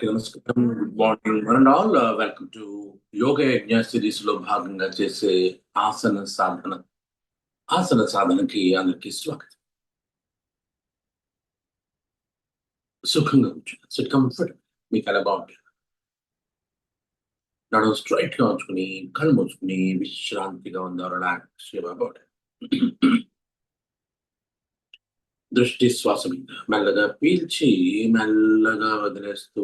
అందరికీ నమస్కారం. Good morning one and all welcome to yoga yajna సిరీస్లో భాగంగా చేసే ఆసన సాధన. ఆసన సాధనకి అందరికీ స్వాగతం. సుఖంగా కూర్చోండి సిట్ కంఫర్ట్ మీకు ఎలా బాగుంటుంది? నడు స్ట్రైట్గా ఉంచుకుని కళ్ళు మూసుకుని విశ్రాంతిగా ఉందా రిలాక్స్ బాగుంటుంది? దృష్టి శ్వాస మీద మెల్లగా పీల్చి మెల్లగా వదిలేస్తూ.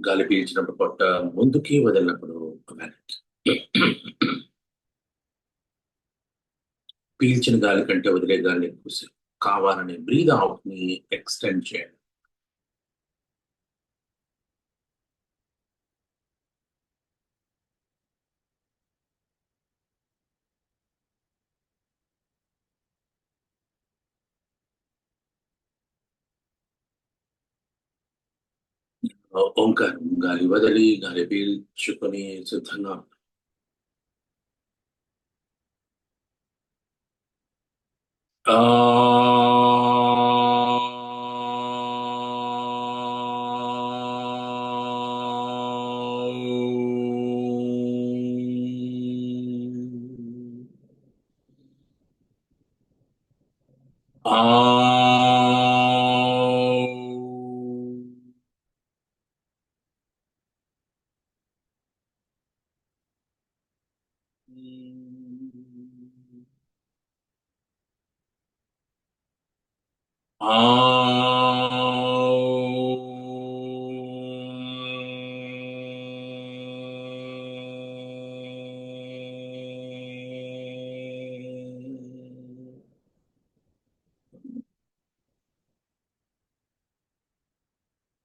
గాలి పీల్చినప్పుడు పొట్ట ముందుకి వదిలినప్పుడు పీల్చిన గాలి కంటే వదిలే గాలి ఎక్కువసేపు కావాలని బ్రీద్ అవుట్ని ఎక్స్టెండ్ చేయండి ఓంకారం గాలి వదిలి గాలి పీల్చుకొని సిద్ధంగా ఉండండి. ఆ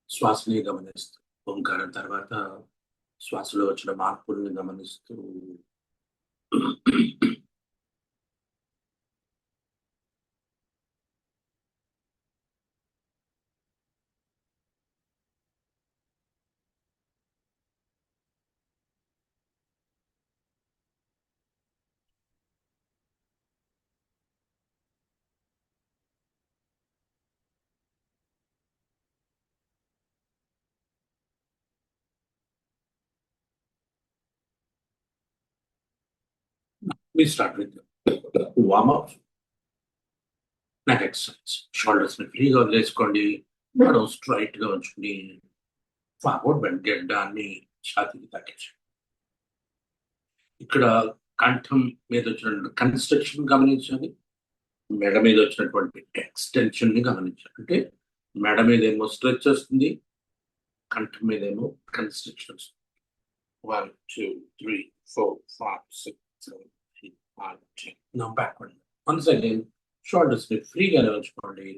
శ్వాసని గమనిస్తూ ఓంకారం తర్వాత శ్వాసలో వచ్చిన మార్పుల్ని గమనిస్తూ we start with warm up neck exercise. Shoulders ని ఫ్రీగా వదిలేసుకోండి మనం స్ట్రైట్గా ఉంచుకుని ఫార్వర్డ్ బెండ్ గడ్డాన్ని ఛాతీకి తగ్గించండి ఇక్కడ కంఠం మీద వచ్చినటువంటి కన్స్ట్రక్షన్ గమనించాలి మెడ మీద వచ్చినటువంటి ఎక్స్టెన్షన్ని గమనించాలి అంటే మెడ మీద ఏమో స్ట్రెచ్ వస్తుంది కంఠం మీద ఏమో కన్స్ట్రక్షన్ వస్తుంది. One two three four five six seven eight nine ten నా బ్యాక్వర్డ్ వన్స్ అగైన్ షోల్డర్స్ ని ఫ్రీగానే ఉంచుకోండి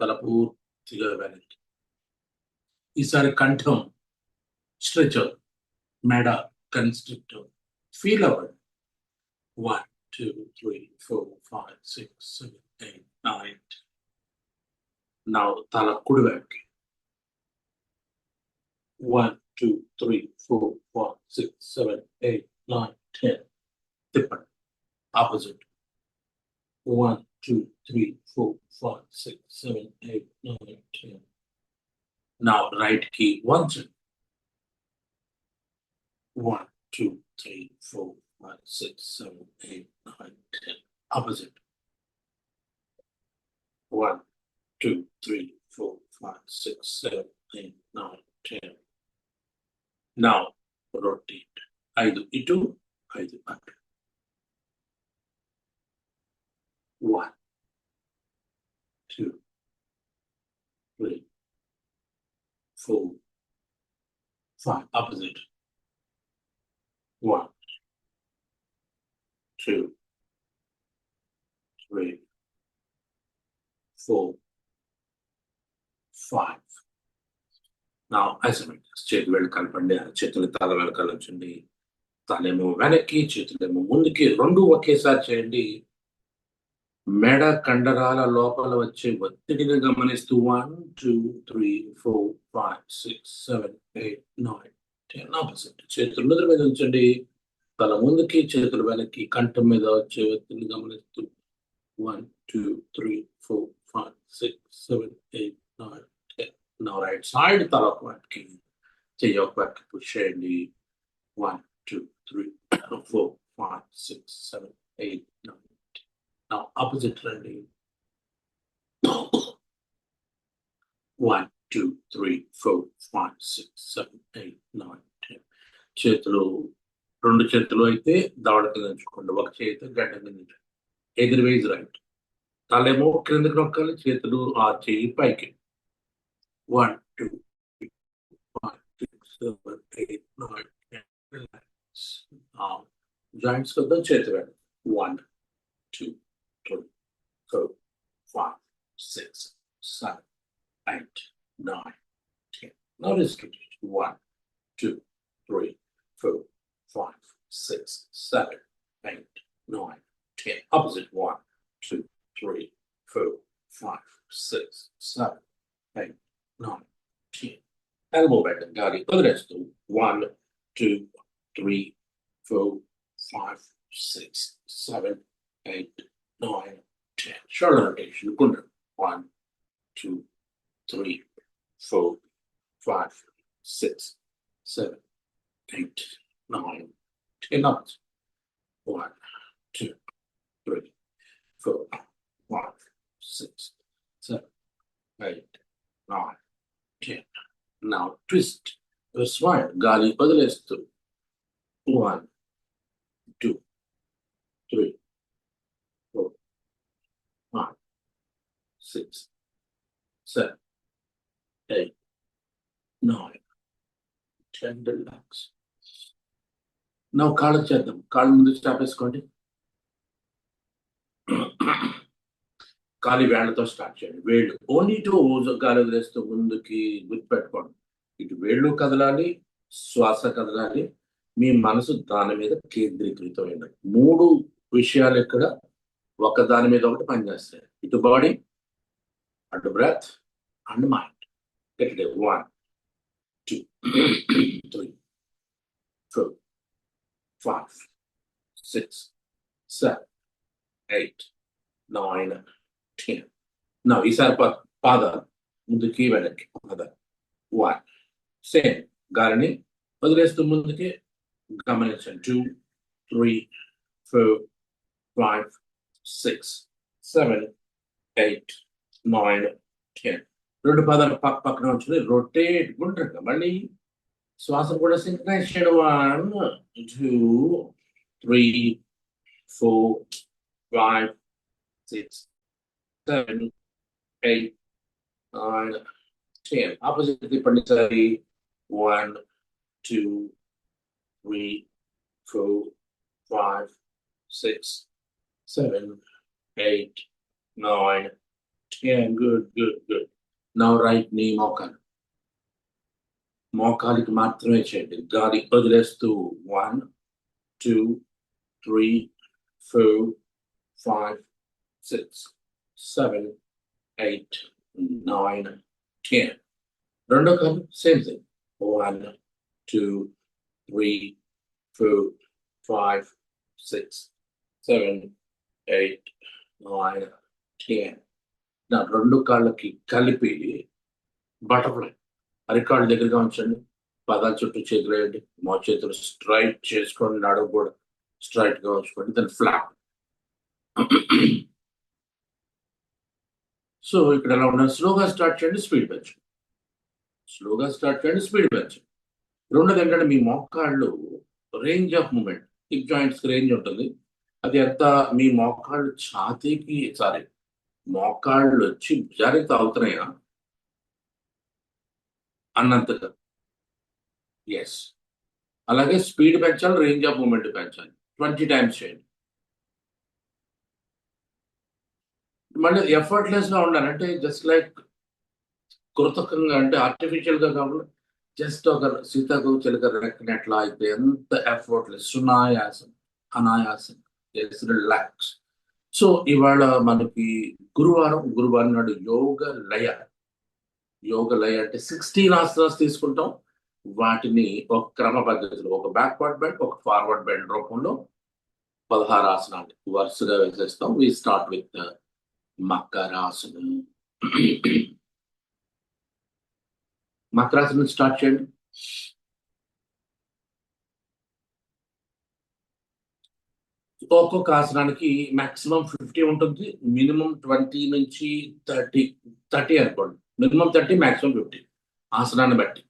తల పూర్తిగా వెనక్కి ఈసారి కంఠం స్ట్రెచ్ మెడ కన్స్ట్రిక్ట్ ఫీల్ అవ్వండి one two three four five six seven eight nine నా తల కుడి వైపుకి one two three four five six seven eight nine ten తిప్పండి opposite. One, two, three, four, five, six, seven, eight, nine, ten. Now right key once. in. One, two, three, four, five, six, seven, eight, nine, ten. Opposite. One, two, three, four, five, six, seven, eight, nine, ten. Now rotate. Either it do, either up. One, two, three, four, five. Opposite. One, two, three, four, five. నా isometrics చేతులు వెళ్ళి కలపండి చేతులు తల వెనకాల ఉంచండి. తలేమో వెనక్కి చేతులేమో ముందుకి రెండు ఒకేసారి చేయండి. మెడ కండరాల లోపల వచ్చే ఒత్తిడిని గమనిస్తూ one two three four five six seven eight nine ten opposite చేతులు నుదురు మీద ఉంచండి. తల ముందుకి చేతుల వెనక్కి కంఠం మీద వచ్చే ఒత్తిడిని గమనిస్తూ one two three four five six seven eight nine ten నా రైట్ సైడ్ తల ఒక వాటికి చెయ్యి ఒక వాటికి పుష్ చేయండి. One two three four five six seven eight nine opposite రండి. One two three four five six seven eight nine ten చేతులు రెండు చేతులు అయితే దవడ కింద ఉంచుకోండి. ఒక చేతి గడ్డ కింద ఎదురు వేజ్ రైట్. తలేమో క్రిందకి నొక్కాలి చేతులు ఆ చేయి పైకి. One two five six seven eight nine ten joints కొద్దాం చేతి వెళ్ళి one two go five, six, seven, eight, nine, ten. Notice condition one, two, three, four, five, six, seven, eight, nine, ten. Opposite one, two, three, four, five, six, seven, eight, nine, ten. Animal back and guardian. Look. One, two, three, four, five, six, seven, eight, nine, short rotation, under one, two, three, four, five, six, seven, eight, nine, ten knots. One, two, three, four, five, six, seven, eight, nine, ten. Now twist your swine, గాలి వదిలేస్తూ one six, seven, eight, nine, ten. Relax. నవ్వు కాళ్ళు చేద్దాం. కాళ్ళు ముందు stop వేసుకోండి. కాలి వేళ్ళతో start చేయండి. వేళ్ళు. ఓన్లీ టు కాలు వదిలేస్తూ ముందుకి గుర్తుపెట్టుకోండి. ఇటు వేళ్ళు కదలాలి శ్వాస కదలాలి. మీ మనసు దాని మీద కేంద్రీకృతమైనది. మూడు విషయాలు ఇక్కడ. ఒక దాని మీద ఒకటి పనిచేస్తాయి. ఇటు body అటు breath and mind get one two three four five, six, seven, eight, nine, ten. Now, ఈసారి పా పాదాలు ముందుకి వెనక్కి పాదాలు వన్ సేమ్ గాలిని వదిలేస్తూ ముందుకి గమనించండి two three four five six seven eight nine ten రెండు పాదాలు పక్క పక్కన ఉంచుకుని రొటేట్ గుండ్రంగా మళ్ళీ శ్వాసను కూడా సింక్రైజ్ చేయడం one two three four five six seven eight nine ten opposite తిప్పండి సరి one two three four five six seven eight nine ten good good good now right నీ మోకాలు మోకాలికి మాత్రమే చేయండి గాలి వదిలేస్తూ one two three four five six seven eight nine ten రెండో కాలు same thing one two three four five six seven eight nine ten నా రెండు కాళ్ళకి కలిపి బటర్ఫ్లై అరికాళ్ళు దగ్గరగా ఉంచండి. పదాల చుట్టూ చేతులు వేయండి. మా చేతులు స్ట్రైట్ చేసుకోండి. నడుము కూడా స్ట్రైట్గా ఉంచుకోండి. దాని ఫ్లాట్ సో ఇక్కడ ఎలా ఉండాలి? స్లోగా స్టార్ట్ చేయండి. స్పీడ్ పెంచండి. స్లోగా స్టార్ట్ చేయండి. స్పీడ్ పెంచండి. రెండోది ఏంటంటే మీ మోకాళ్ళు రేంజ్ ఆఫ్ మూమెంట్ హిప్ జాయింట్స్కి రేంజ్ ఉంటుంది. అది ఎంత మీ మోకాళ్ళు ఛాతీకి సారీ మోకాళ్ళు వచ్చి భుజానికి తాగుతున్నాయా? అన్నంతగా ఎస్ అలాగే స్పీడ్ పెంచాలి రేంజ్ ఆఫ్ మూమెంట్ పెంచాలి. ట్వంటీ టైమ్స్ చేయండి. మళ్ళీ ఎఫర్ట్లెస్గా ఉండాలంటే జస్ట్ లైక్ కృతకంగా అంటే ఆర్టిఫిషియల్గా కాకుండా జస్ట్ ఒక సీతాకు చిలక రెక్కినట్లా అయితే ఎంత ఎఫర్ట్లెస్ సునాయాసం అనాయాసం రిలాక్స్ సో ఇవాళ మనకి గురువారం గురువారం నాడు యోగ లయ. యోగ లయ అంటే సిక్స్టీన్ ఆసనాస్ తీసుకుంటాం. వాటిని ఒక క్రమ పద్ధతిలో ఒక బ్యాక్వర్డ్ బెండ్ ఒక ఫార్వర్డ్ బెండ్ రూపంలో పదహారు ఆసనాలు వరుసగా వేసేస్తాం. వి స్టార్ట్ విత్ మకరాసనం. మకరాసనం స్టార్ట్ చేయండి. ఒక్కొక్క ఆసనానికి మాక్సిమం ఫిఫ్టీ ఉంటుంది. మినిమం ట్వంటీ నుంచి థర్టీ థర్టీ అనుకోండి. మినిమం థర్టీ మాక్సిమం ఫిఫ్టీ ఆసనాన్ని బట్టి.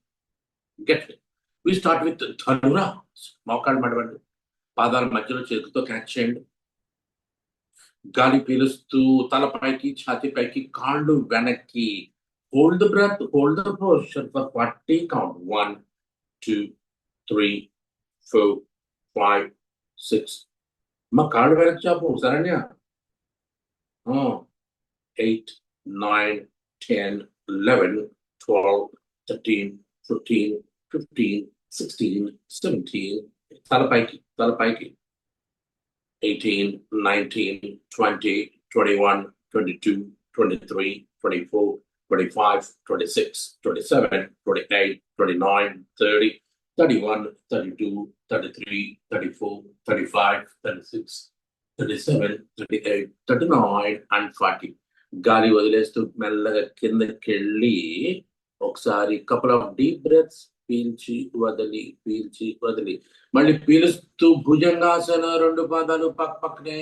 గెట్ వి స్టార్ట్ విత్ ధనురా మోకాళ్ళు మడవండి పాదాల మధ్యలో చేతితో క్యాచ్ చేయండి. గాలి పీలుస్తూ తలపైకి ఛాతి పైకి కాళ్ళు వెనక్కి. Hold breath hold the for forty count one two three four five six ಅಮ್ಮ card balance ಚಾಪು Saranya hmm eight nine ten eleven twelve thirteen fifteen fifteen sixteen seventeen ತಲೆ ಪೈಕಿ ತಲೆ ಪೈಕಿ eighteen nineteen twenty twenty one twenty two twenty three twenty four twenty five twenty six twenty seven twenty eight twenty nine thirty 31, 32, 33, 34, 35, 36, 37, 38, 39 and 40. గాలి వదిలేస్తూ మెల్లగా కిందకెళ్ళి ఒకసారి couple of deep breaths పీల్చి వదిలి పీల్చి వదిలి. మళ్ళీ పీలుస్తూ భుజంగాసన రెండు పాదాలు పక్క పక్కనే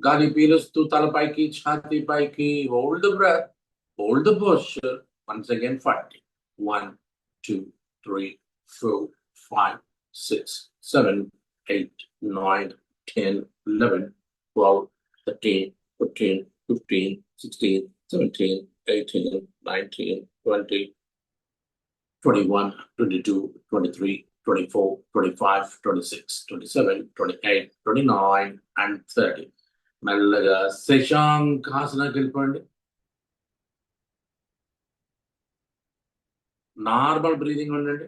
గాలి పీలుస్తూ తలపైకి ఛాతి పైకి hold breath hold posture once again forty one two three Four five six seven eight nine ten eleven twelve thirteen fifteen fifteen sixteen seventeen eighteen nineteen twenty 21, 22, 23, 24, 25, 26, 27, 28, 29 and 30. మెల్లగా శశాంకాసనకి వెళ్ళిపోండి నార్మల్ బ్రీదింగ్ ఉండండి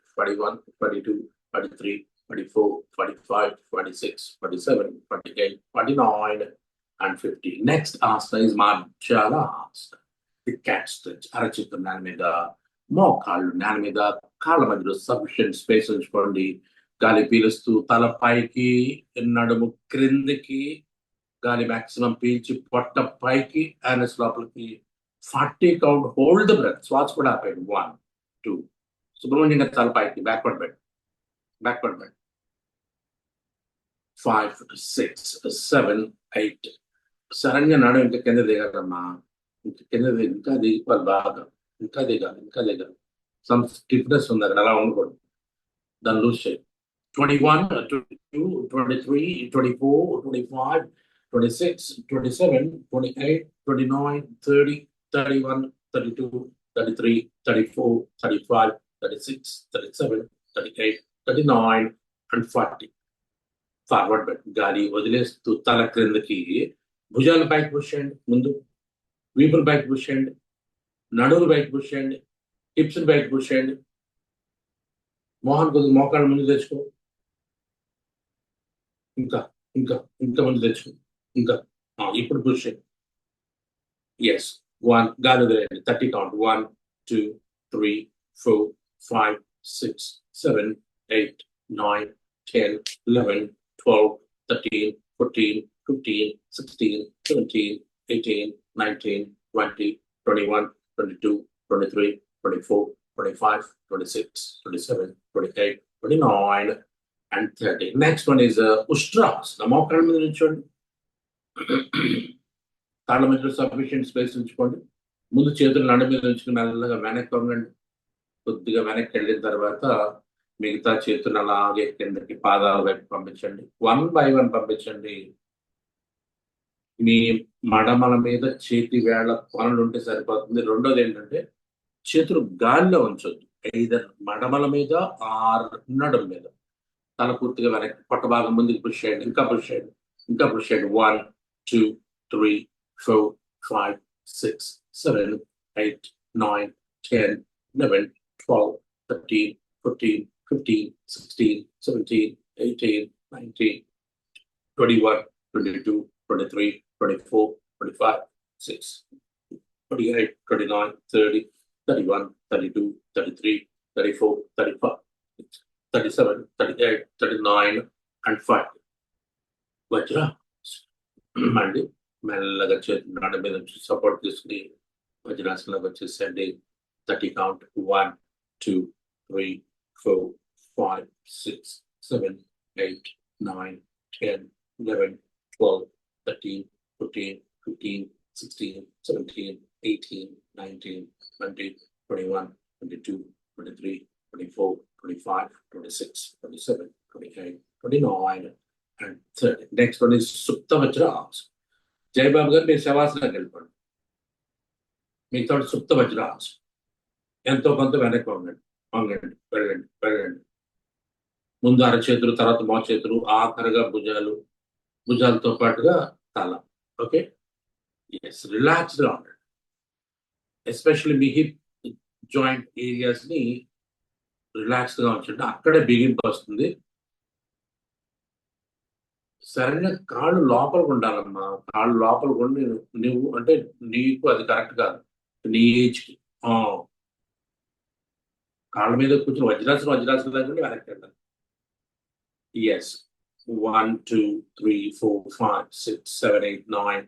41, 42, 43, 44, 45, 46, 47, 48, 49, and 50. Next asta is Marjala asta. The cat stretch. అరచేతు నేల మీద మోకాళ్ళు నేల మీద కాళ్ళ మధ్యలో సఫిషియెంట్ స్పేస్ ఉంచుకోండి గాలి పీలుస్తూ తల పైకి నడుము క్రిందికి గాలి మాక్సిమం పీల్చి పొట్ట పైకి యానస్ లోపలికి forty count hold the breath శ్వాస కూడా ఆపేయండి వన్ టూ సుబ్రహ్మణ్యంగా తల పైకి backward bend backward bend five six seven eight సడన్గా నడు ఇంకా కింద దిగాలమ్మా ఇంకా కింద దిగి ఇంకా దిగిపోవాలి బాగా ఇంకా దిగాలి ఇంకా దిగాలి సమ్ స్టిఫ్నెస్ ఉంది అక్కడ అలా ఉండకూడదు దాన్ని లూజ్ చేయి twenty one twenty two twenty three twenty four twenty five twenty six twenty seven twenty eight twenty nine thirty thirty one thirty two thirty three thirty four thirty five thirty six thirty seven thirty eight thirty nine and forty forward bend గాలి వదిలేస్తూ తల క్రిందకి భుజాలు పైకి push ముందు వీపులు బయట push నడువులు బయట push చేయండి హిప్స్ బయట పుష్ మోహన్ కొద్దిగా మోకాళ్ళ ముందు తెచ్చుకో. ఇంకా ఇంకా ఇంకా ముందు తెచ్చుకో. ఇంకా. ఇప్పుడు పుష్ ఎస్ వన్ గాలి వదిలేయండి. Thirty count one two three four Five six seven eight nine ten eleven twelve thirteen fourteen fifteen sixteen seventeen 18, 19, 20, 21, 22, 23, 24, 25, 26, 27, 28, 29, and 30. Next one is uh, Ustras. The more కాళ్ళ మీద ఉంచుకోండి కాళ్ళ మధ్యలో సఫిషియెంట్ స్పేస్ ఉంచుకోండి ముందు చేతులు నడు మీద ఉంచుకుని మెల్లగా వెనక్కి వంగండి కొద్దిగా వెనక్కి వెళ్ళిన తర్వాత మిగతా చేతులు అలాగే కిందకి పాదాల వైపు పంపించండి. వన్ బై వన్ పంపించండి. మీ మడమల మీద చేతి వేళ్ళ కొనలు ఉంటే సరిపోతుంది. రెండోది ఏంటంటే చేతులు గాల్లో ఉంచొద్దు. ఐదర్ మడమల మీద ఆర్ నడం మీద. తల పూర్తిగా వెనక్కి పొట్ట భాగం ముందుకు పుష్ చేయండి. ఇంకా పుష్ చేయండి. ఇంకా పుష్ చేయండి. One two three four five six seven eight nine ten eleven 12, 13, 14, 15, 16, 17, 18, 19, 21, 22, 23, 24, 25, 6, 28, 29, 30, 31, 32, 33, 34, 35, 37, 38, 39, and 5. A minute to 30 count, 1, two three four five six seven eight nine ten eleven twelve thirteen fifteen fifteen sixteen seventeen eighteen nineteen twenty twenty one twenty two twenty three twenty four twenty five twenty six twenty seven twenty eight twenty nine and thirty next one is సుప్త Vajras Jayababu గారు మీరు శవాసనకి వెళ్ళిపోండి మీతో సుప్త వజ్రాస్ ఎంతో కొంత వెనక్కి వంగండి. వంగండి వెళ్ళండి వెళ్ళండి. ముందు అరచేతులు తర్వాత మా చేతులు ఆఖరిగా భుజాలు భుజాలతో పాటుగా తల. ఓకే? ఎస్ రిలాక్స్డ్గా ఉండండి ఎస్పెషల్లీ మీ హిప్ జాయింట్ ఏరియాస్ని రిలాక్స్డ్గా ఉంచండి. అక్కడే బిగింపు వస్తుంది. సరైన కాళ్ళు లోపలికి ఉండాలమ్మా. కాళ్ళు లోపలికి ఉండి నువ్వు అంటే నీకు అది కరెక్ట్ కాదు. నీ ఏజ్కి. కాళ్ళ మీద కూర్చొని వజ్రాసనం వజ్రాసనం లేకుండా వెనక్కి వెళ్ళాలి yes one two three four five six seven eight nine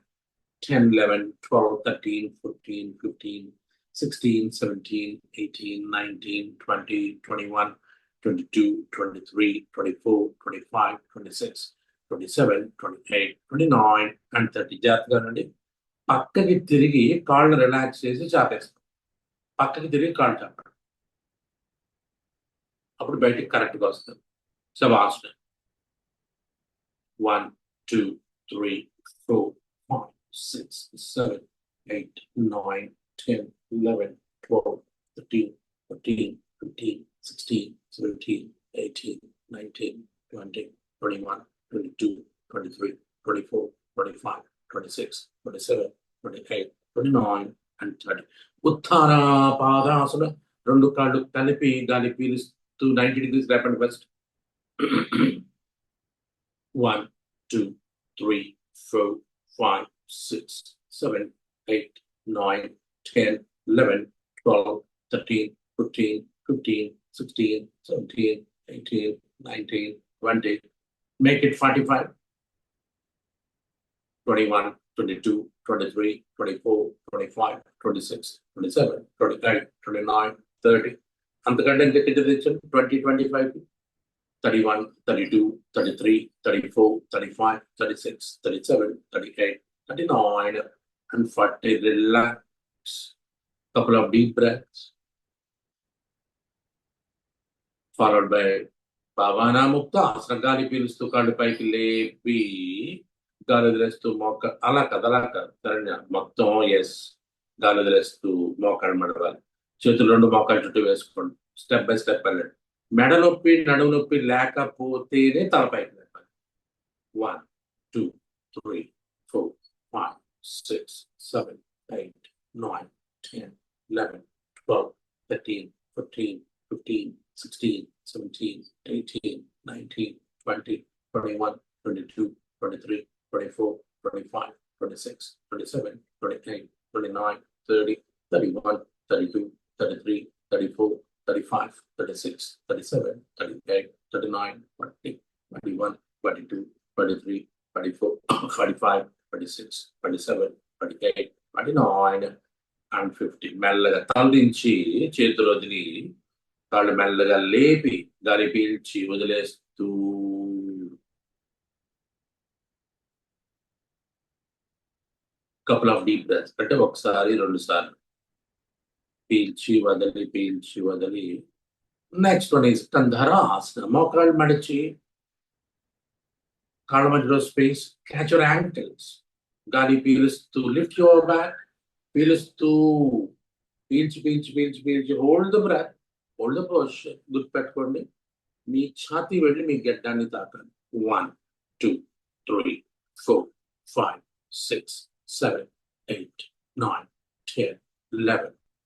ten eleven twelve thirteen fifteen fifteen sixteen seventeen eighteen nineteen twenty twenty one twenty two twenty three twenty four twenty five twenty six twenty seven twenty eight twenty nine and thirty జాగ్రత్తగానండి పక్కకి తిరిగి కాళ్ళు relax చేసి చాపేస్తాం పక్కకి తిరిగి కాళ్ళు చాపడం అప్పుడు బయటికి కరెక్ట్గా వస్తుంది శవాసన one two three four five six seven eight nine ten eleven twelve thirteen fourteen fifteen sixteen seventeen eighteen nineteen twenty twenty one 22, 23, 24, 25, 26, 27, 28, 29, and 30. ఉత్థాన పాదాసన రెండు కాళ్ళు కలిపి గాలి పీలుస్తూ to 90 degrees left and west. One, two, three, four, five, six, seven, eight, nine, ten, eleven, twelve, thirteen, fourteen, fifteen, sixteen, seventeen, eighteen, nineteen, twenty. 10, 11, 12, 13, 15, 16, 17, 18, 19, 20. Make it 45. 21, 22, 23, 24, 25, 26, 27, 28, 29, 30, అంతకంటే ఇంకా కింద తెచ్చాను twenty twenty five thirty one thirty two thirty three thirty four thirty five thirty six thirty seven thirty eight thirty nine and forty relax couple of deep breaths followed by భావనా ముక్త ఆసన గాలి పీలుస్తూ కాళ్ళు పైకి లేపి గాలి వదిలేస్తూ మోక అలా కదా అలా కాదు సరే మొత్తం ఎస్ గాలి వదిలేస్తూ మోకాళ్ళు మడవాలి చేతులు రెండు మోకాలు చుట్టూ వేసుకోండి స్టెప్ బై స్టెప్ వెళ్ళండి మెడ నొప్పి నడుము నొప్పి లేకపోతేనే తల పైకి లేపాలి one two three four five six seven eight nine ten eleven twelve thirteen fifteen fifteen 16, 17, 18, 19, 20, 21, 22, 23, 24, 25, 26, 27, 28, 29, 30, 31, 32, 33, 34, 35, 36, 37, 38, 39, 40, 21, 22, 23, 24, 25, 26, 27, 28, 29, and fifty మెల్లగా తలదించి చేతులు వదిలి కాళ్ళు మెల్లగా లేపి దారి పీల్చి వదిలేస్తూ. కపుల్ ఆఫ్ డీప్ బ్రెత్స్ అంటే ఒకసారి రెండు సార్లు. పీల్చి వదిలి పీల్చి వదిలి నెక్స్ట్ వన్ ఈస్ కంధర ఆసన మోకాళ్ళు మడిచి కాళ్ళ మధ్యలో స్పేస్ క్యాచ్ యువర్ యాంకిల్స్ గాలి పీలుస్తూ లిఫ్ట్ యువర్ బ్యాక్ పీలుస్తూ పీల్చి పీల్చి పీల్చి పీల్చి hold the breath hold the position గుర్తుపెట్టుకోండి మీ ఛాతీ వెళ్ళి మీ గడ్డాన్ని తాకండి one two three four five six seven 8, 9, 10, 11,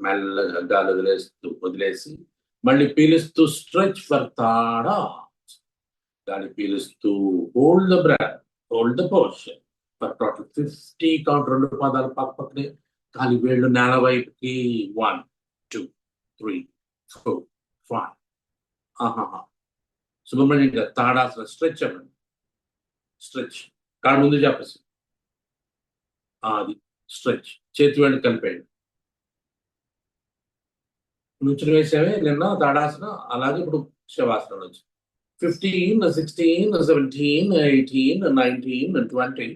మెల్లగా గాలి వదిలేస్తూ వదిలేసి మళ్ళీ పీలుస్తూ స్ట్రెచ్ ఫర్ తాడా గాలి పీలుస్తూ hold the breath hold the position for total fifty count రెండు పదాలు పక్క పక్కనే గాలి వేళ్ళు నేల వైపుకి one two three four five. ఆహాహా. సుబ్రహ్మణ్యం గారు తాడాసిన స్ట్రెచ్ అవ్వండి స్ట్రెచ్. కాడ ముందు చెప్పేసి. అది స్ట్రెచ్. చేతి వెంట కలిపేయండి. నుంచుని వేసావే నిన్న తాడాసన అలాగే ఇప్పుడు శవాసనం నుంచి fifteen sixteen seventeen eighteen nineteen twenty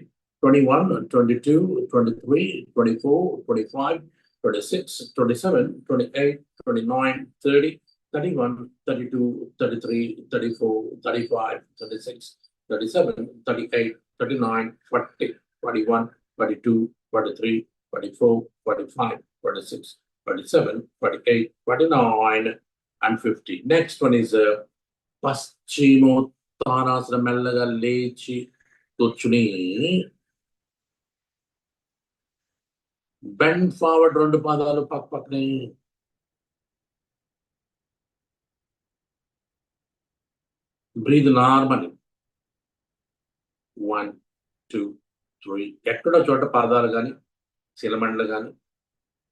twenty one twenty two twenty three twenty four twenty five twenty six twenty seven twenty eight twenty nine thirty thirty one thirty two thirty three thirty four thirty five thirty six thirty seven thirty eight thirty nine forty forty one forty two forty three forty four forty five forty six forty seven forty eight forty nine and fifty next one is పశ్చిమోత్తానాసనం మెల్లగా లేచి కూర్చుని. Bend forward రెండు పాదాలు పక్క పక్కనే. Breathe normal one two three ఎక్కడో చోట పాదాలు కానీ శిలమండలు కానీ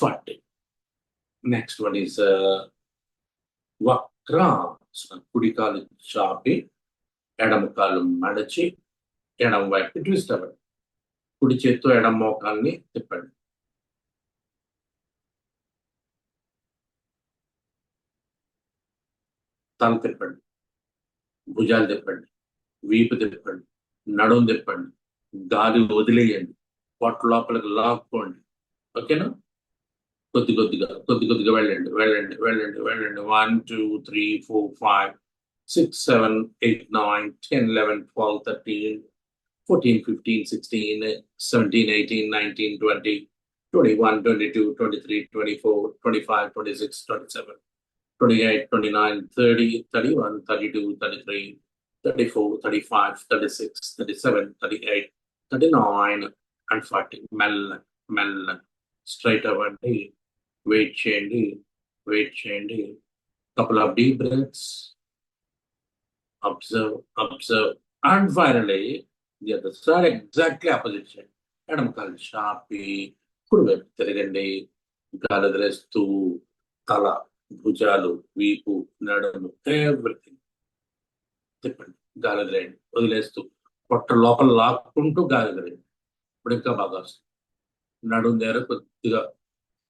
thirty next one is వక్రాసనం కుడి కాలు చాపి ఎడమ కాలు మడచి ఎడమ వైపు ట్విస్ట్ అవ్వండి కుడి చేత్తో ఎడమ మోకాల్ని తిప్పండి తల తిప్పండి భుజాలు తిప్పండి వీపు తిప్పండి నడుము తిప్పండి గాలి వదిలేయండి పొట్ట లోపలికి లాక్కోండి ఓకేనా కొద్ది కొద్దిగా కొద్ది కొద్దిగా వెళ్ళండి వెళ్ళండి వెళ్ళండి వెళ్ళండి one two three four five six seven eight nine ten eleven twelve thirteen fourteen fifteen sixteen seventeen eighteen nineteen twenty twenty one twenty two twenty three twenty four twenty five twenty six twenty seven twenty eight twenty nine thirty thirty one thirty two thirty three thirty four thirty five thirty six thirty seven thirty eight thirty nine and forty మెల్ల మెల్ల straight అవ్వండి wait చేయండి wait చేయండి couple of deep breaths observe observe and finally the other side exactly opposite చేయండి ఎడమ కాలు షాపి కుడి వైపు తిరగండి. గాలి వదిలేస్తూ తల భుజాలు వీపు నడుము ఎవ్రీథింగ్ తిప్పండి. గాలి వదిలేయండి. వదిలేస్తూ పొట్ట లోపల లాక్కుంటూ గాలి వదిలేయండి. ఇప్పుడు ఇంకా బాగా వస్తుంది. నడుము దగ్గర కొద్దిగా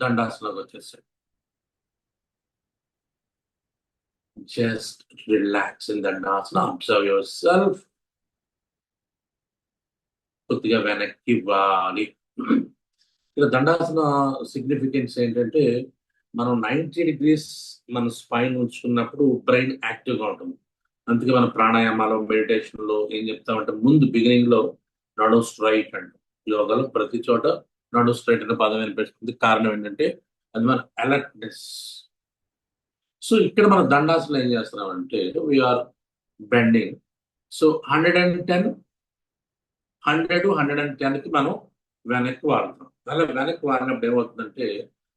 Thirty దండాసనకు వచ్చేసాడు just relax in Dandasana observe yourself కొద్దిగా వెనక్కి వాలి. ఇక్కడ దండాసన సిగ్నిఫికెన్స్ ఏంటంటే మనం నైంటీ డిగ్రీస్ మన స్పైన్ ఉంచుకున్నప్పుడు బ్రెయిన్ యాక్టివ్గా ఉంటుంది. అందుకే మన ప్రాణాయామాలు మెడిటేషన్లో ఏం చెప్తామంటే ముందు బిగినింగ్లో స్ట్రైట్ అంట. యోగాలో ప్రతి చోట నడు స్ట్రైట్ అనే పదం వినిపిస్తుంది. కారణం ఏంటంటే అది మన అలర్ట్నెస్ సో ఇక్కడ మన దండాసనం ఏం చేస్తున్నామంటే we are bending so hundred and ten hundred hundred and టెన్కి మనం వెనక్కి వాడుతాం అలా వెనక్కి వాడినప్పుడు ఏమవుతుందంటే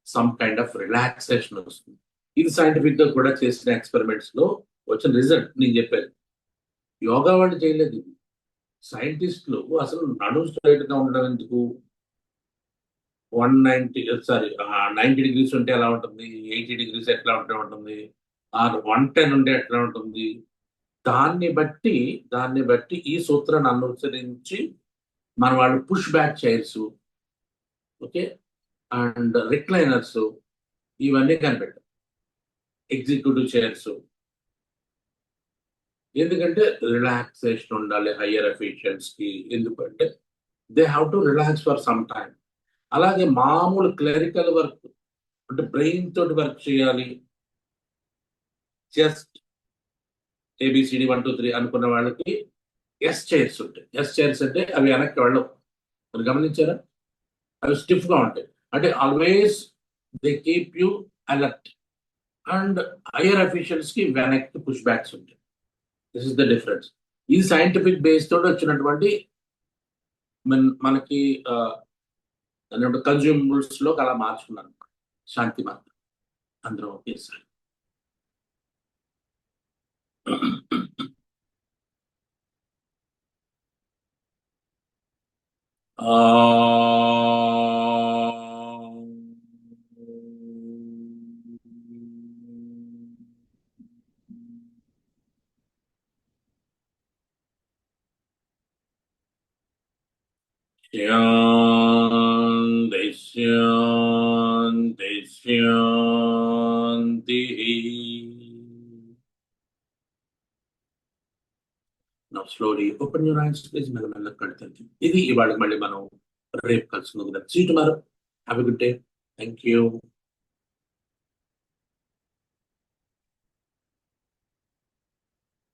సమ్ కైండ్ ఆఫ్ రిలాక్సేషన్ వస్తుంది. ఇది సైంటిఫిక్గా కూడా చేసిన ఎక్స్పెరిమెంట్స్లో వచ్చిన రిజల్ట్ నేను చెప్పాను యోగా వాళ్ళు చేయలేదు. ఇది సైంటిస్టులు అసలు నడుము స్ట్రైట్గా ఉండడం ఎందుకు? One ninety sorry ninety degrees ఉంటే ఎలా ఉంటుంది? ఎయిటీ డిగ్రీస్ ఎట్లా ఉంటే ఉంటుంది? ఆర్ వన్ టెన్ ఉంటే ఎట్లా ఉంటుంది? దాన్ని బట్టి దాన్ని బట్టి ఈ సూత్రాన్ని అనుసరించి మన వాళ్ళు push back chairs okay and recliners ఇవన్నీ కనిపెట్టారు ఎగ్జిక్యూటివ్ చైర్స్ ఎందుకంటే రిలాక్సేషన్ ఉండాలి హయ్యర్ ఎఫిషియన్స్కి. ఎందుకంటే they have to relax for some time అలాగే మామూలు క్లరికల్ వర్క్ అంటే బ్రెయిన్ తోటి వర్క్ చేయాలి. Just ABCD one two three అనుకున్న వాళ్ళకి ఎస్ చైర్స్ ఉంటాయి. ఎస్ చైర్స్ అంటే అవి వెనక్కి వెళ్ళవు. మీరు గమనించారా? అవి స్టిఫ్గా ఉంటాయి. అంటే always they keep you alert. And higher అఫీషియల్స్కి వెనక్కి పుష్ బ్యాక్స్ ఉంటాయి. దిస్ ఇస్ ద డిఫరెన్స్ ఇది సైంటిఫిక్ బేస్ తోటి వచ్చినటువంటి మన- మనకి కన్జ్యూమర్స్ లో అలా మార్చుకున్నాను శాంతి మాత అందరూ ఒకేసారి శాంతి Now slowly open your eyes, please. మెల్లమెల్ల కడతండి ఇది ఇవాళ మళ్ళీ మనం రేపు కలుసుకుందాం. See tomorrow have good day thank you